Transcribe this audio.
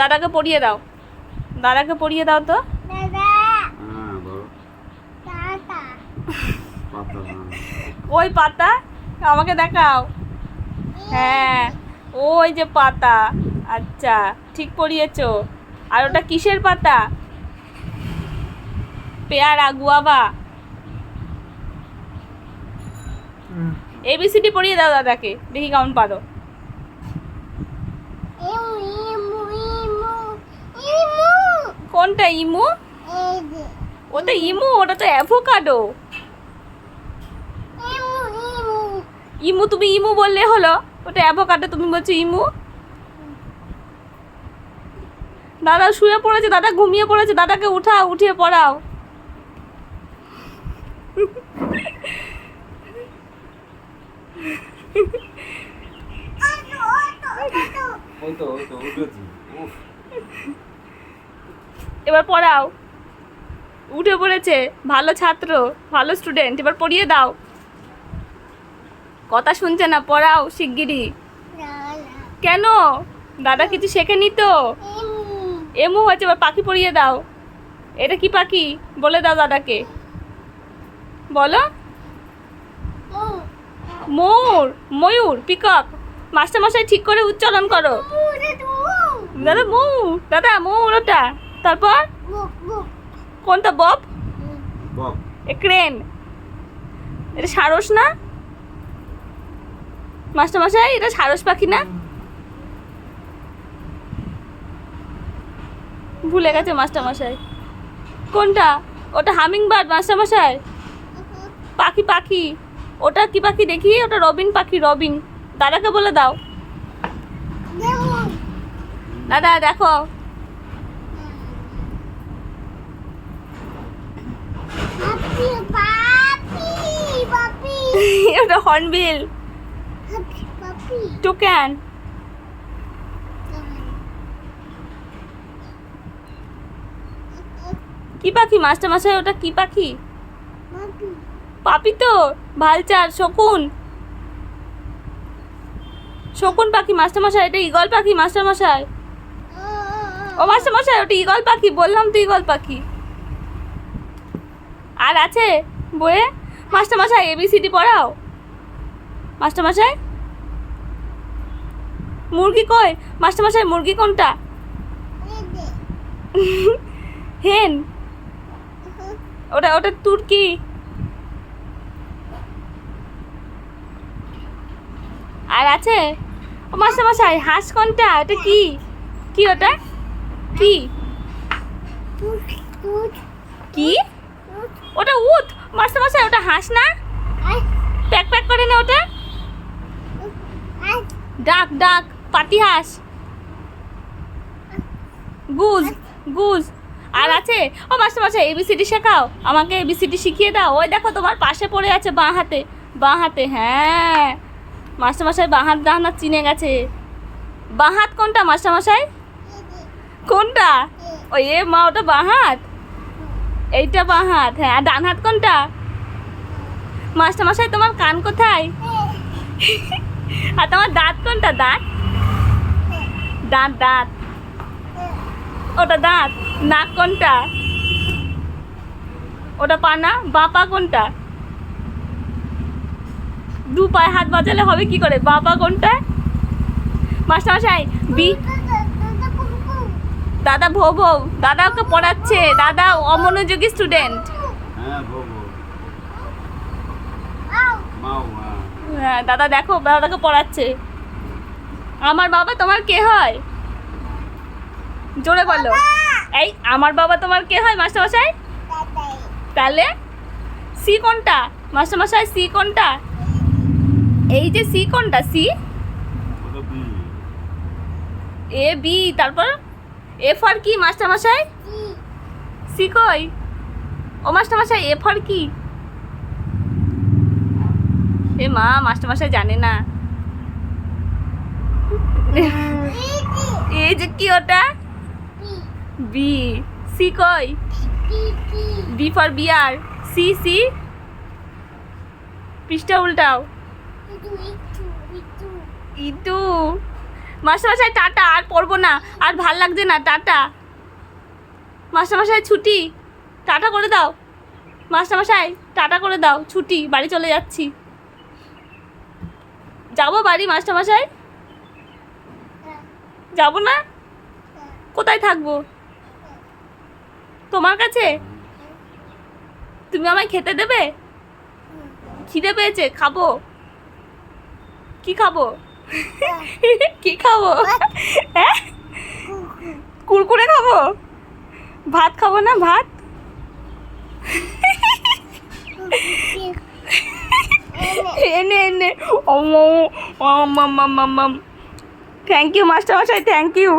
দাদাকে পড়িয়ে দাও। দাদাকে পড়িয়ে দাও তো। দাদা। হ্যাঁ বলো। টাটা পাতা হ্যাঁ। ওই পাতা আমাকে দেখাও। হ্যাঁ ওই যে পাতা। আচ্ছা ঠিক পড়িয়েছো। আর ওটা কিসের পাতা? পেয়ারা গুয়াবা এবিসিডি পড়িয়ে দাও দাদাকে দেখি কেমন পারো। কোনটা, ইমু? ওটা ইমু, ওটা তো অ্যাভোকাডো। ইমু, তুমি ইমু বললে হলো। ওটা অ্যাভোকাডো, তুমি বলছো ইমু। দাদা শুয়ে পড়েছে, দাদা ঘুমিয়ে পড়েছে, দাদাকে উঠাও, উঠিয়ে পড়াও। ওই তো ওই তো এবার পড়াও। উঠে পড়েছে, ভালো ছাত্র, ভালো স্টুডেন্ট এবার পড়িয়ে দাও। কথা শুনছে না, পড়াও শিগগিরই। লালা কেন? দাদা কিছু শেখেনি তো? এমু হয়েছে, এবার পাখি পড়িয়ে দাও। এটা কি পাখি? বলে দাও দাদাকে। বলো। মু ময়ূর ময়ূর, পিকক। মাস্টারমশাই ঠিক করে উচ্চারণ করো। মু দাদা, ময়ূর দাদা, ময়ূর ওটা। তারপর? কোনটা বব এ ক্রেন এটা সারস না? মাস্টারমশাই এটা সারস পাখি না? ভুলে গেছে মাস্টারমশাই। কোনটা? ওটা হামিং বার্ড মাস্টারমশাই? পাখি পাখি। ওটা কি পাখি দেখি? ওটা রবিন পাখি রবিন। দাদাকে বলে দাও। দাদা দেখো পাপি পাপি পাপি ওটা হর্নবিল। পাপি টুক্যান কি পাখি? মাস্টারমশাই ওটা কি পাখি? পাপি তো ভালচার শকুন। শকুন পাখি মাস্টারমশাই এটা ইগল পাখি মাস্টারমশাই ও মাস্টারমশাই ওটা ইগল পাখি বললাম তো ইগল পাখি। আর আছে বইয়ে? মাস্টারমশাই এবিসিডি পড়াও। মাস্টারমশাই মুরগি কই? মাস্টারমশাই মুরগি কোনটা? হেন। ওটা ওটা তুর্কি। আর আছে? ও মাস্টারমশাই হাঁস কোনটা? ওটা কি? কি ওটা? কি? কি? ওটা উট মাস্টারমশাই ওটা হাঁস না? প্যাক প্যাক করে না ওটা। ডাক ডাক পাতি হাঁস। Goodge Goodge. আর আছে? ও মাস্টারমশাই এবিসিডি শেখাও। আমাকে এবিসিডি শিখিয়ে দাও। ওই দেখো তোমার পাশে পড়ে আছে বাঁ হাতে। বাঁ হাতে হ্যাঁ। মাস্টারমশাই বাঁ হাত ডান হাত চিনে গেছে। বাঁ হাত কোনটা মাস্টারমশাই কোনটা? ওই এ মা, ওটা বাঁ হাত? এইটা বাঁ হাত হ্যাঁ। ডান হাত কোনটা? মাস্টারমশাই, তোমার কান কোথায়? আর তোমার দাঁত কোনটা? দাঁত? দাঁত দাঁত। ওটা দাঁত, নাক কোনটা? ওটা পানা বাপা কোনটা? দু পায়ে হাত বাজালে হবে কি করে? বাপা কোনটা? মাস্টারমশাই, বি দাদা ভো ভো, দাদা ওকে পড়াচ্ছে, দাদা অমনোযোগী স্টুডেন্ট হ্যাঁ বকো হ্যাঁ দাদা দেখো দাদাকে পড়াচ্ছে। আমার বাবা তোমার কে হয়? জোরে বলো। এই আমার বাবা তোমার কে হয় মাস্টারমশাই? তাহলে সি কোনটা? মাস্টারমশাই সি কোনটা? এই যে সি কোনটা? সি? A B. তারপর এফ আর কি মাস্টারমশাই? সি কই? ও মাস্টারমশাই এফ আর কি? এ মা, মাস্টারমশাই জানে না। এই যে কি ওটা? বি সি কই? B for bear C C পৃষ্ঠা উল্টাও। ইটু মাস্টারমশাই, টাটা, আর পড়ব না। আর ভালো লাগছে না, টাটা। মাস্টারমশাই, ছুটি। টাটা করে দাও। মাস্টারমশাই, টাটা করে দাও। ছুটি, বাড়ি চলে যাচ্ছি। যাব বাড়ি মাস্টারমশাই? যাব না? কোথায় থাকব? তোমার কাছে? তুমি আমায় খেতে দেবে? খিদে পেয়েছে খাব। কি খাব? কি খাব? হ্যাঁ? কুরকুরে খাব? ভাত খাব না ভাত? এনে এনে। থ্যাংক ইউ মাস্টার মশাই থ্যাংক ইউ